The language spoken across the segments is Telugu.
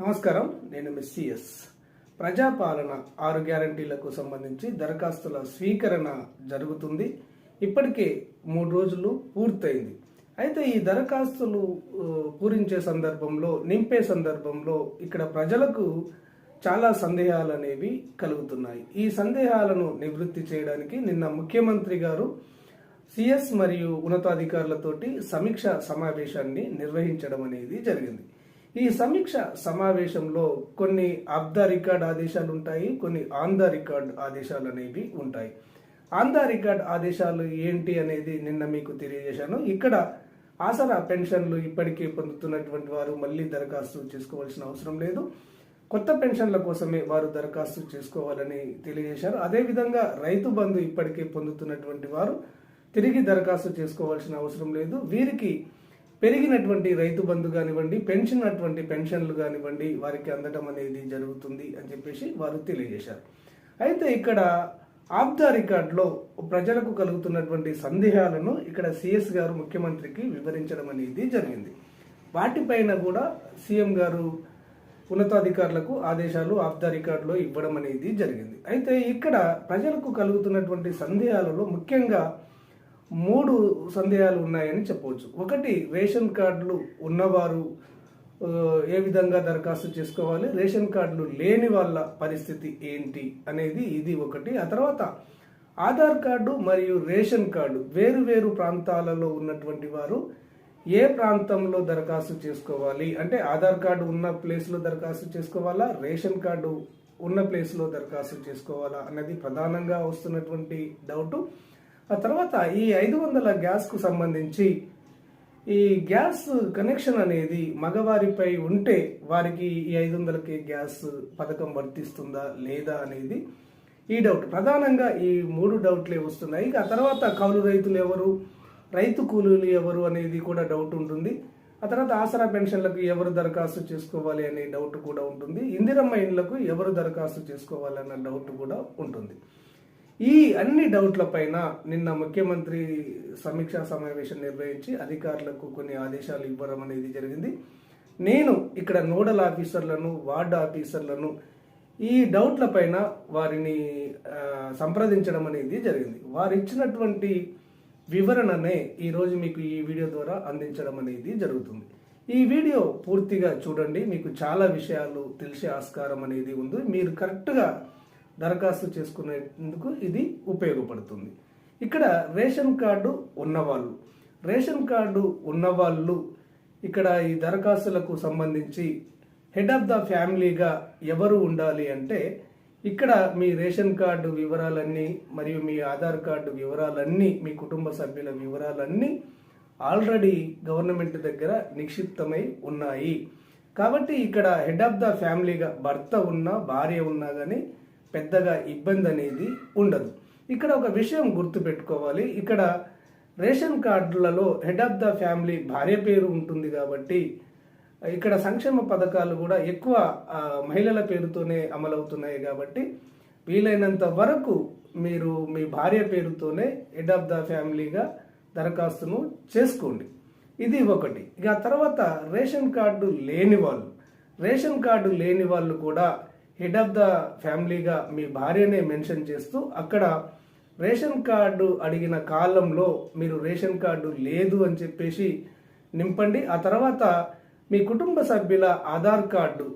నమస్కారం నేను మిస్సిఎస్ ప్రజాపాలన ఆరు గ్యారంటీలకు సంబంధించి దరఖాస్తుల స్వీకరణ జరుగుతుంది. ఇప్పటికే మూడు రోజులు పూర్తయింది. అయితే ఈ దరఖాస్తులు పూరించే సందర్భంలో నింపే సందర్భంలో ఇక్కడ ప్రజలకు చాలా సందేహాలు అనేవి కలుగుతున్నాయి. ఈ సందేహాలను నివృత్తి చేయడానికి నిన్న ముఖ్యమంత్రి గారు సిఎస్ మరియు ఉన్నతాధికారులతోటి సమీక్ష సమావేశాన్ని నిర్వహించడం అనేది జరిగింది. ఈ సమీక్ష సమావేశంలో కొన్ని ఆఫ్ ద రికార్డ్ ఆదేశాలు ఉంటాయి కొన్ని ఆన్ ద రికార్డ్ ఆదేశాలు అనేవి ఉంటాయి. ఆన్ ద రికార్డ్ ఆదేశాలు ఏంటి అనేది నిన్న మీకు తెలియజేశాను. ఇక్కడ ఆసరా పెన్షన్లు ఇప్పటికే పొందుతున్నటువంటి వారు మళ్ళీ దరఖాస్తు చేసుకోవాల్సిన అవసరం లేదు. కొత్త పెన్షన్ల కోసమే వారు దరఖాస్తు చేసుకోవాలని తెలియజేశారు. అదేవిధంగా రైతు బంధు ఇప్పటికే పొందుతున్నటువంటి వారు తిరిగి దరఖాస్తు చేసుకోవాల్సిన అవసరం లేదు. వీరికి పెరిగినటువంటి రైతు బంధు కానివ్వండి పెన్షన్ అటువంటి పెన్షన్లు కానివ్వండి వారికి అందడం అనేది జరుగుతుంది అని చెప్పేసి వారు తెలియజేశారు. అయితే ఇక్కడ ఆఫ్ ద రికార్డ్లో ప్రజలకు కలుగుతున్నటువంటి సందేహాలను ఇక్కడ సిఎస్ గారు ముఖ్యమంత్రికి వివరించడం అనేది జరిగింది. వాటిపైన కూడా సీఎం గారు ఉన్నతాధికారులకు ఆదేశాలు ఆఫ్ ద రికార్డులో ఇవ్వడం అనేది జరిగింది. అయితే ఇక్కడ ప్రజలకు కలుగుతున్నటువంటి సందేహాలలో ముఖ్యంగా మూడు సందేహాలు ఉన్నాయని చెప్పవచ్చు. ఒకటి రేషన్ కార్డులు ఉన్నవారు ఏ విధంగా దరఖాస్తు చేసుకోవాలి రేషన్ కార్డులు లేని వాళ్ళ పరిస్థితి ఏంటి అనేది ఇది ఒకటి. ఆ తర్వాత ఆధార్ కార్డు మరియు రేషన్ కార్డు వేరు వేరు ప్రాంతాలలో ఉన్నటువంటి వారు ఏ ప్రాంతంలో దరఖాస్తు చేసుకోవాలి? అంటే ఆధార్ కార్డు ఉన్న ప్లేస్లో దరఖాస్తు చేసుకోవాలా? రేషన్ కార్డు ఉన్న ప్లేస్లో దరఖాస్తు చేసుకోవాలా? అన్నది ప్రధానంగా వస్తున్నటువంటి డౌటు. ఆ తర్వాత ఈ ఐదు వందల గ్యాస్కు సంబంధించి ఈ గ్యాస్ కనెక్షన్ అనేది మగవారిపై ఉంటే వారికి ఈ ఐదు వందలకి గ్యాస్ పథకం వర్తిస్తుందా లేదా అనేది ఈ డౌట్. ప్రధానంగా ఈ మూడు డౌట్లే వస్తున్నాయి. ఇక ఆ తర్వాత కౌలు రైతులు ఎవరు? రైతు కూలీలు ఎవరు అనేది కూడా డౌట్ ఉంటుంది. ఆ తర్వాత ఆసరా పెన్షన్లకు ఎవరు దరఖాస్తు చేసుకోవాలి అనే డౌట్ కూడా ఉంటుంది. ఇందిరమ్మ ఇండ్లకు ఎవరు దరఖాస్తు చేసుకోవాలన్న డౌట్ కూడా ఉంటుంది. ఈ అన్ని డౌట్ల పైన నిన్న ముఖ్యమంత్రి సమీక్షా సమావేశం నిర్వహించి అధికారులకు కొన్ని ఆదేశాలు ఇవ్వడం అనేది జరిగింది. నేను ఇక్కడ నోడల్ ఆఫీసర్లను వార్డ్ ఆఫీసర్లను ఈ డౌట్ల పైన వారిని సంప్రదించడం అనేది జరిగింది. వారు ఇచ్చినటువంటి వివరణనే ఈరోజు మీకు ఈ వీడియో ద్వారా అందించడం అనేది జరుగుతుంది. ఈ వీడియో పూర్తిగా చూడండి. మీకు చాలా విషయాలు తెలిసే ఆస్కారం అనేది ఉంది. మీరు కరెక్ట్గా దరఖాస్తు చేసుకునేందుకు ఇది ఉపయోగపడుతుంది. ఇక్కడ రేషన్ కార్డు ఉన్నవాళ్ళు. రేషన్ కార్డు ఉన్నవాళ్ళు ఇక్కడ ఈ దరఖాస్తులకు సంబంధించి హెడ్ ఆఫ్ ద ఫ్యామిలీగా ఎవరు ఉండాలి అంటే ఇక్కడ మీ రేషన్ కార్డు వివరాలన్నీ మరియు మీ ఆధార్ కార్డు వివరాలన్నీ మీ కుటుంబ సభ్యుల వివరాలన్నీ ఆల్రెడీ గవర్నమెంట్ దగ్గర నిక్షిప్తమై ఉన్నాయి. కాబట్టి ఇక్కడ హెడ్ ఆఫ్ ద ఫ్యామిలీగా భర్త ఉన్నా భార్య ఉన్నా కానీ పెద్దగా ఇబ్బంది అనేది ఉండదు. ఇక్కడ ఒక విషయం గుర్తుపెట్టుకోవాలి. ఇక్కడ రేషన్ కార్డులలో హెడ్ ఆఫ్ ద ఫ్యామిలీ భార్య పేరు ఉంటుంది కాబట్టి ఇక్కడ సంక్షేమ పథకాలు కూడా ఎక్కువ మహిళల పేరుతోనే అమలవుతున్నాయి కాబట్టి వీలైనంత వరకు మీరు మీ భార్య పేరుతోనే హెడ్ ఆఫ్ ద ఫ్యామిలీగా దరఖాస్తును చేసుకోండి. ఇది ఒకటి. ఇక తర్వాత రేషన్ కార్డు లేని వాళ్ళు. రేషన్ కార్డు లేని వాళ్ళు కూడా హెడ్ ఆఫ్ ద ఫ్యామిలీగా మీ భార్యనే మెన్షన్ చేస్తూ అక్కడ రేషన్ కార్డు అడిగిన కాలంలో మీరు రేషన్ కార్డు లేదు అని చెప్పేసి నింపండి. ఆ తర్వాత మీ కుటుంబ సభ్యుల ఆధార్ కార్డు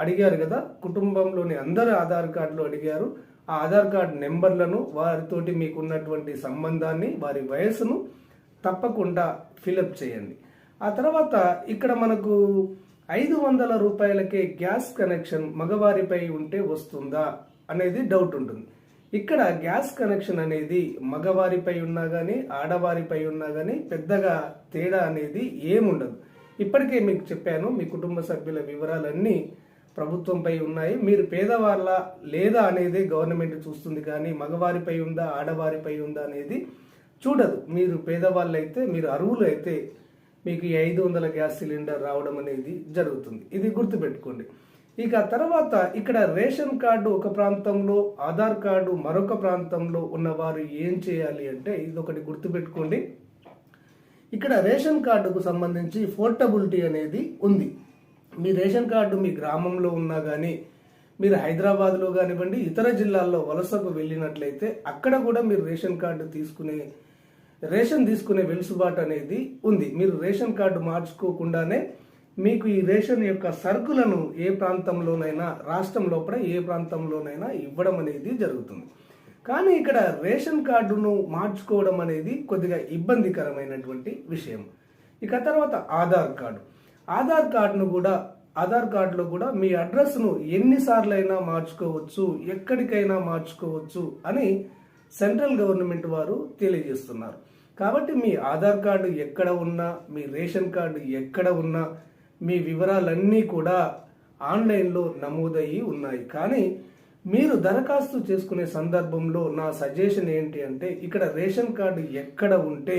అడిగారు కదా? కుటుంబంలోని అందరు ఆధార్ కార్డులు అడిగారు. ఆ ఆధార్ కార్డు నెంబర్లను వారితోటి మీకున్నటువంటి సంబంధాన్ని వారి వయసును తప్పకుండా ఫిలప్ చేయండి. ఆ తర్వాత ఇక్కడ మనకు ఐదు వందల రూపాయలకే గ్యాస్ కనెక్షన్ మగవారిపై ఉంటే వస్తుందా అనేది డౌట్ ఉంటుంది. ఇక్కడ గ్యాస్ కనెక్షన్ అనేది మగవారిపై ఉన్నా కానీ ఆడవారిపై ఉన్నా కానీ పెద్దగా తేడా అనేది ఏముండదు. ఇప్పటికే మీకు చెప్పాను మీ కుటుంబ సభ్యుల వివరాలన్నీ ప్రభుత్వంపై ఉన్నాయి. మీరు పేదవాళ్ళ లేదా అనేది గవర్నమెంట్ చూస్తుంది కానీ మగవారిపై ఉందా ఆడవారిపై ఉందా అనేది చూడదు. మీరు పేదవాళ్ళు అయితే మీరు అరువులు అయితే మీకు ఈ ఐదు వందల గ్యాస్ సిలిండర్ రావడం అనేది జరుగుతుంది. ఇది గుర్తుపెట్టుకోండి. ఇక తర్వాత ఇక్కడ రేషన్ కార్డు ఒక ప్రాంతంలో ఆధార్ కార్డు మరొక ప్రాంతంలో ఉన్నవారు ఏం చేయాలి అంటే ఇది ఒకటి గుర్తుపెట్టుకోండి. ఇక్కడ రేషన్ కార్డుకు సంబంధించి పోర్టబిలిటీ అనేది ఉంది. మీ రేషన్ కార్డు మీ గ్రామంలో ఉన్నా కానీ మీరు హైదరాబాద్లో కానివ్వండి ఇతర జిల్లాల్లో వలసకు వెళ్ళినట్లయితే అక్కడ కూడా మీరు రేషన్ కార్డు తీసుకునే రేషన్ తీసుకునే వెలుసుబాటు అనేది ఉంది. మీరు రేషన్ కార్డు మార్చుకోకుండానే మీకు ఈ రేషన్ యొక్క సరుకులను ఏ ప్రాంతంలోనైనా రాష్ట్రం లోపల ఏ ప్రాంతంలోనైనా ఇవ్వడం అనేది జరుగుతుంది. కానీ ఇక్కడ రేషన్ కార్డును మార్చుకోవడం అనేది కొద్దిగా ఇబ్బందికరమైనటువంటి విషయం. ఇక తర్వాత ఆధార్ కార్డు. ఆధార్ కార్డును కూడా ఆధార్ కార్డులో కూడా మీ అడ్రస్ను ఎన్నిసార్లైనా మార్చుకోవచ్చు ఎక్కడికైనా మార్చుకోవచ్చు అని సెంట్రల్ గవర్నమెంట్ వారు తెలియజేస్తున్నారు. కాబట్టి మీ ఆధార్ కార్డు ఎక్కడ ఉన్నా మీ రేషన్ కార్డు ఎక్కడ ఉన్నా మీ వివరాలన్నీ కూడా ఆన్లైన్లో నమోదయ్యి ఉన్నాయి. కానీ మీరు దరఖాస్తు చేసుకునే సందర్భంలో నా సజెషన్ ఏంటి అంటే ఇక్కడ రేషన్ కార్డు ఎక్కడ ఉంటే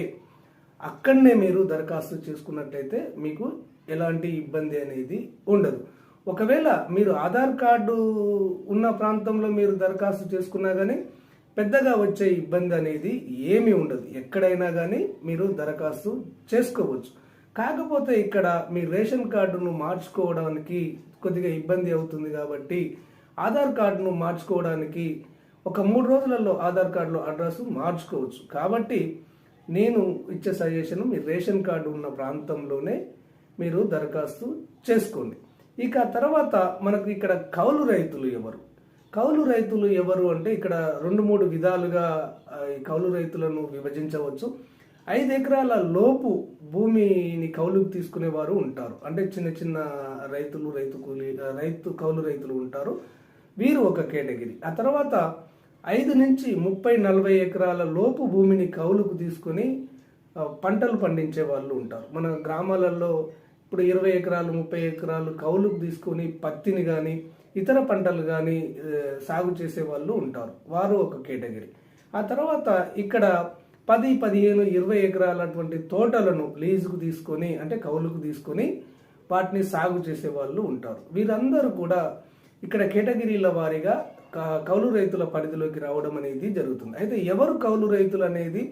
అక్కడనే మీరు దరఖాస్తు చేసుకున్నట్లయితే మీకు ఎలాంటి ఇబ్బంది అనేది ఉండదు. ఒకవేళ మీరు ఆధార్ కార్డు ఉన్న ప్రాంతంలో మీరు దరఖాస్తు చేసుకున్నా కానీ పెద్దగా వచ్చే ఇబ్బంది అనేది ఏమీ ఉండదు. ఎక్కడైనా కానీ మీరు దరఖాస్తు చేసుకోవచ్చు. కాకపోతే ఇక్కడ మీ రేషన్ కార్డును మార్చుకోవడానికి కొద్దిగా ఇబ్బంది అవుతుంది కాబట్టి ఆధార్ కార్డును మార్చుకోవడానికి ఒక మూడు రోజులలో ఆధార్ కార్డులో అడ్రస్ మార్చుకోవచ్చు. కాబట్టి నేను ఇచ్చే సజెషన్ మీ రేషన్ కార్డు ఉన్న ప్రాంతంలోనే మీరు దరఖాస్తు చేసుకోండి. ఇక తర్వాత మనకు ఇక్కడ కౌలు రైతులు ఎవరు? కౌలు రైతులు ఎవరు అంటే ఇక్కడ రెండు మూడు విధాలుగా ఈ కౌలు రైతులను విభజించవచ్చు. ఐదు ఎకరాల లోపు భూమిని కౌలుకు తీసుకునేవారు ఉంటారు. అంటే చిన్న చిన్న రైతులు రైతు కూలి రైతు కౌలు రైతులు ఉంటారు. వీరు ఒక కేటగిరీ. ఆ తర్వాత ఐదు నుంచి ముప్పై నలభై ఎకరాల లోపు భూమిని కౌలుకు తీసుకొని పంటలు పండించే వాళ్ళు ఉంటారు. మన గ్రామాలలో ఇప్పుడు ఇరవై ఎకరాలు ముప్పై ఎకరాలు కౌలుకు తీసుకొని పత్తిని కానీ ఇతర పంటలు కానీ సాగు చేసే వాళ్ళు ఉంటారు. వారు ఒక కేటగిరీ. ఆ తర్వాత ఇక్కడ పది పదిహేను ఇరవై ఎకరాలటువంటి తోటలను లీజుకు తీసుకొని అంటే కౌలుకు తీసుకొని వాటిని సాగు చేసే వాళ్ళు ఉంటారు. వీరందరూ కూడా ఇక్కడ కేటగిరీల వారీగా కౌలు రైతుల పరిధిలోకి రావడం అనేది జరుగుతుంది. అయితే ఎవరు కౌలు రైతులు అనేది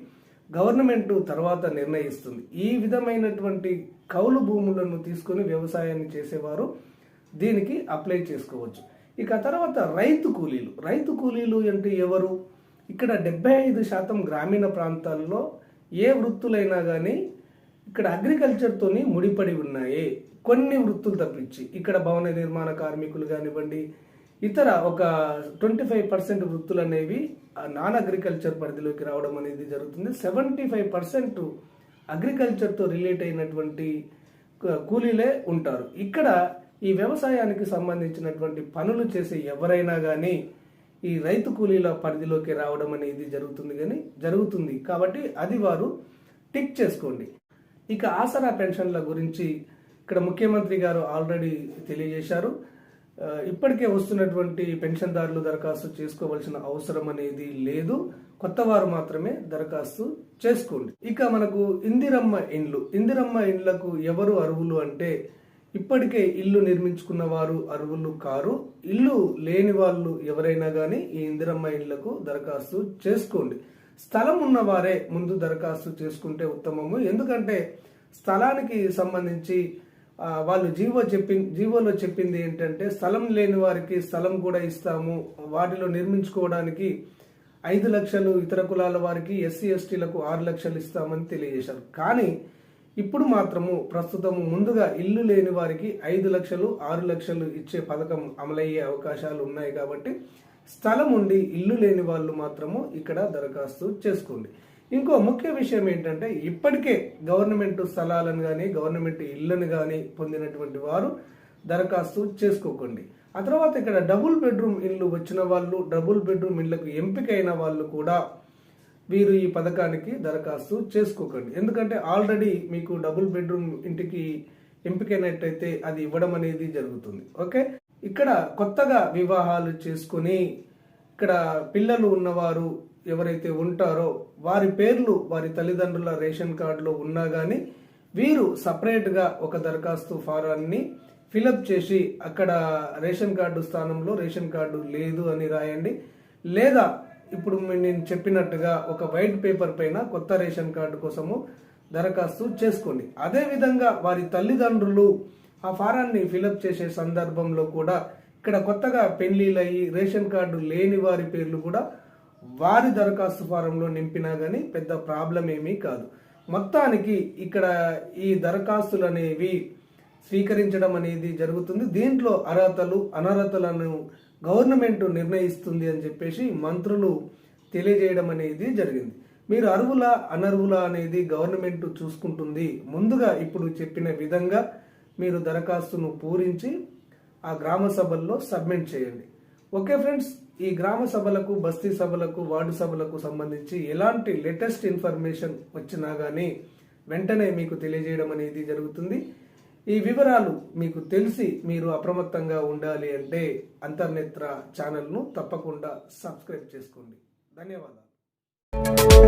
గవర్నమెంట్ తర్వాత నిర్ణయిస్తుంది. ఈ విధమైనటువంటి కౌలు భూములను తీసుకొని వ్యవసాయాన్ని చేసేవారు దీనికి అప్లై చేసుకోవచ్చు. ఇక తర్వాత రైతు కూలీలు. రైతు కూలీలు అంటే ఎవరు? ఇక్కడ డెబ్బై ఐదు శాతం గ్రామీణ ప్రాంతాల్లో ఏ వృత్తులైనా కానీ ఇక్కడ అగ్రికల్చర్తోని ముడిపడి ఉన్నాయి. కొన్ని వృత్తులు తప్పించి. ఇక్కడ భవన నిర్మాణ కార్మికులు కానివ్వండి ఇతర ఒక ట్వంటీ ఫైవ్ పర్సెంట్ వృత్తులు అనేవి నాన్ అగ్రికల్చర్ పరిధిలోకి రావడం అనేది జరుగుతుంది. సెవెంటీ ఫైవ్ పర్సెంట్ అగ్రికల్చర్తో రిలేట్ అయినటువంటి కూలీలే ఉంటారు. ఇక్కడ ఈ వ్యవసాయానికి సంబంధించినటువంటి పనులు చేసే ఎవరైనా కానీ ఈ రైతు కూలీల పరిధిలోకి రావడం అనేది జరుగుతుంది కానీ జరుగుతుంది. కాబట్టి అది వారు టిక్ చేసుకోండి. ఇక ఆసరా పెన్షన్ల గురించి ఇక్కడ ముఖ్యమంత్రి గారు ఆల్రెడీ తెలియజేశారు. ఇప్పటికే వస్తున్నటువంటి పెన్షన్దారులు దరఖాస్తు చేసుకోవాల్సిన అవసరం అనేది లేదు. కొత్త వారు మాత్రమే దరఖాస్తు చేసుకోండి. ఇక మనకు ఇందిరమ్మ ఇండ్లు. ఇందిరమ్మ ఇండ్లకు ఎవరు అర్హులు అంటే ఇప్పటికే ఇల్లు నిర్మించుకున్న వారు అర్హులు కారు. ఇల్లు లేని వాళ్ళు ఎవరైనా కానీ ఈ ఇందిరమ్మ ఇళ్ళకు దరఖాస్తు చేసుకోండి. స్థలం ఉన్న వారే ముందు దరఖాస్తు చేసుకుంటే ఉత్తమము. ఎందుకంటే స్థలానికి సంబంధించి వాళ్ళు జీవో చెప్పి జీవోలో చెప్పింది ఏంటంటే స్థలం లేని వారికి స్థలం కూడా ఇస్తాము. వాటిలో నిర్మించుకోవడానికి ఐదు లక్షలు ఇతర కులాల వారికి ఎస్సీ ఎస్టీలకు ఆరు లక్షలు ఇస్తామని తెలియజేశారు. కానీ ఇప్పుడు మాత్రము ప్రస్తుతం ముందుగా ఇల్లు లేని వారికి ఐదు లక్షలు ఆరు లక్షలు ఇచ్చే పథకం అమలయ్యే అవకాశాలు ఉన్నాయి కాబట్టి స్థలం ఉండి ఇల్లు లేని వాళ్ళు మాత్రము ఇక్కడ దరఖాస్తు చేసుకోండి. ఇంకో ముఖ్య విషయం ఏంటంటే ఇప్పటికే గవర్నమెంట్ స్థలాలను కానీ గవర్నమెంట్ ఇళ్ళను కానీ పొందినటువంటి వారు దరఖాస్తు చేసుకోకండి. ఆ తర్వాత ఇక్కడ డబుల్ బెడ్రూమ్ ఇల్లు వచ్చిన వాళ్ళు డబుల్ బెడ్రూమ్ ఇళ్ళకు ఎంపికైన వాళ్ళు కూడా వీరు ఈ పథకానికి దరఖాస్తు చేసుకోకండి. ఎందుకంటే ఆల్రెడీ మీకు డబుల్ బెడ్రూమ్ ఇంటికి ఎంపికైనట్టయితే అది ఇవ్వడం అనేది జరుగుతుంది. ఓకే? ఇక్కడ కొత్తగా వివాహాలు చేసుకుని ఇక్కడ పిల్లలు ఉన్నవారు ఎవరైతే ఉంటారో వారి పేర్లు వారి తల్లిదండ్రుల రేషన్ కార్డులో ఉన్నా కానీ వీరు సపరేట్గా ఒక దరఖాస్తు ఫారాన్ని ఫిలప్ చేసి అక్కడ రేషన్ కార్డు స్థానంలో రేషన్ కార్డు లేదు అని రాయండి. లేదా ఇప్పుడు నేను చెప్పినట్టుగా ఒక వైట్ పేపర్ పైన కొత్త రేషన్ కార్డు కోసము దరఖాస్తు చేసుకోండి. అదేవిధంగా వారి తల్లిదండ్రులు ఆ ఫారాన్ని ఫిలప్ చేసే సందర్భంలో కూడా ఇక్కడ కొత్తగా పెళ్ళిళ్ళయి రేషన్ కార్డు లేని వారి పేర్లు కూడా వారి దరఖాస్తు ఫారంలో నింపినా కానీ పెద్ద ప్రాబ్లం ఏమీ కాదు. మొత్తానికి ఇక్కడ ఈ దరఖాస్తులు అనేవి స్వీకరించడం అనేది జరుగుతుంది. దీంట్లో అర్హతలు అనర్హతలను గవర్నమెంట్ నిర్ణయిస్తుంది అని చెప్పేసి మంత్రులు తెలియజేయడం అనేది జరిగింది. మీరు అర్హుల అనర్హుల అనేది గవర్నమెంట్ చూసుకుంటుంది. ముందుగా ఇప్పుడు చెప్పిన విధంగా మీరు దరఖాస్తును పూరించి ఆ గ్రామ సభల్లో సబ్మిట్ చేయండి. ఓకే ఫ్రెండ్స్ ఈ గ్రామ సభలకు బస్తీ సభలకు వార్డు సభలకు సంబంధించి ఎలాంటి లేటెస్ట్ ఇన్ఫర్మేషన్ వచ్చినా కానీ వెంటనే మీకు తెలియజేయడం అనేది జరుగుతుంది. ఈ వివరాలు మీకు తెలిసి మీరు అప్రమత్తంగా ఉండాలి అంటే అంతర్నేత్ర ఛానల్ను తప్పకుండా సబ్స్క్రైబ్ చేసుకోండి. ధన్యవాదాలు.